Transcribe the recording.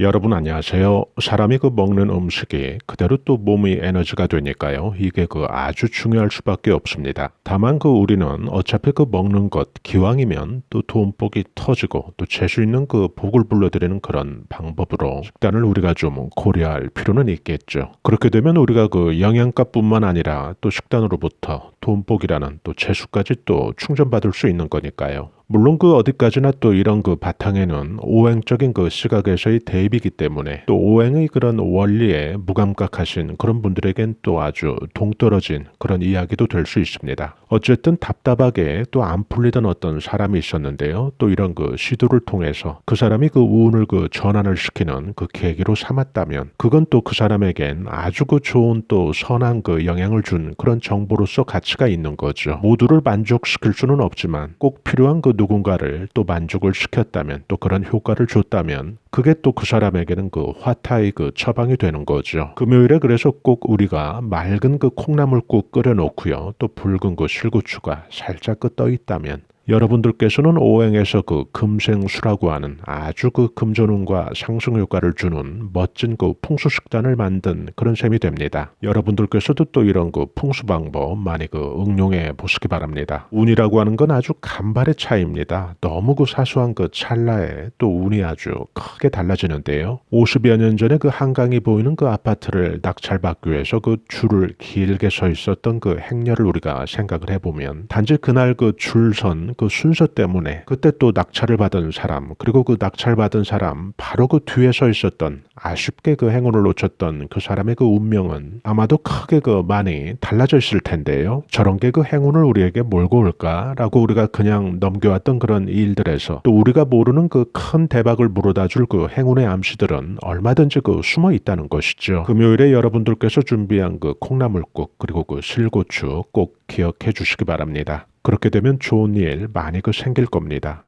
여러분 안녕하세요. 사람이 그 먹는 음식이 그대로 또 몸의 에너지가 되니까요. 이게 그 아주 중요할 수밖에 없습니다. 다만 그 우리는 어차피 그 먹는 것 기왕이면 또 돈복이 터지고 또 재수 있는 그 복을 불러드리는 그런 방법으로 식단을 우리가 좀 고려할 필요는 있겠죠. 그렇게 되면 우리가 그 영양가뿐만 아니라 또 식단으로부터 돈복이라는 또 재수까지 또 충전받을 수 있는 거니까요. 물론 그 어디까지나 또 이런 그 바탕에는 오행적인 그 시각에서의 대입이기 때문에 또 오행의 그런 원리에 무감각하신 그런 분들에겐 또 아주 동떨어진 그런 이야기도 될 수 있습니다. 어쨌든 답답하게 또 안 풀리던 어떤 사람이 있었는데요. 또 이런 그 시도를 통해서 그 사람이 그 운을 그 전환을 시키는 그 계기로 삼았다면 그건 또 그 사람에겐 아주 그 좋은 또 선한 그 영향을 준 그런 정보로서 가치가 있는 거죠. 모두를 만족시킬 수는 없지만 꼭 필요한 그 누군가를 또 만족을 시켰다면 또 그런 효과를 줬다면 그게 또 그 사람에게는 그 화타의 그 처방이 되는 거죠. 금요일에 그래서 꼭 우리가 맑은 그 콩나물 국 끓여 놓고요. 또 붉은 그 실고추가 살짝 그떠 있다면 여러분들께서는 오행에서 그 금생수라고 하는 아주 그 금전운과 상승 효과를 주는 멋진 그 풍수 식단을 만든 그런 셈이 됩니다. 여러분들께서도 또 이런 그 풍수 방법 많이 그 응용해 보시기 바랍니다. 운이라고 하는 건 아주 간발의 차이입니다. 너무 그 사소한 그 찰나에 또 운이 아주 크게 달라지는데요. 50여 년 전에 그 한강이 보이는 그 아파트를 낙찰받기 위해서 그 줄을 길게 서 있었던 그 행렬을 우리가 생각을 해보면 단지 그날 그 줄선 그 순서 때문에 그때 또 낙찰을 받은 사람 그리고 그 낙찰 받은 사람 바로 그 뒤에 서 있었던 아쉽게 그 행운을 놓쳤던 그 사람의 그 운명은 아마도 크게 그 많이 달라져 있을 텐데요. 저런 게 그 행운을 우리에게 몰고 올까라고 우리가 그냥 넘겨왔던 그런 일들에서 또 우리가 모르는 그 큰 대박을 물어다 줄 그 행운의 암시들은 얼마든지 그 숨어 있다는 것이죠. 금요일에 여러분들께서 준비한 그 콩나물국 그리고 그 실고추 꼭 기억해 주시기 바랍니다. 그렇게 되면 좋은 일 많이 그 생길 겁니다.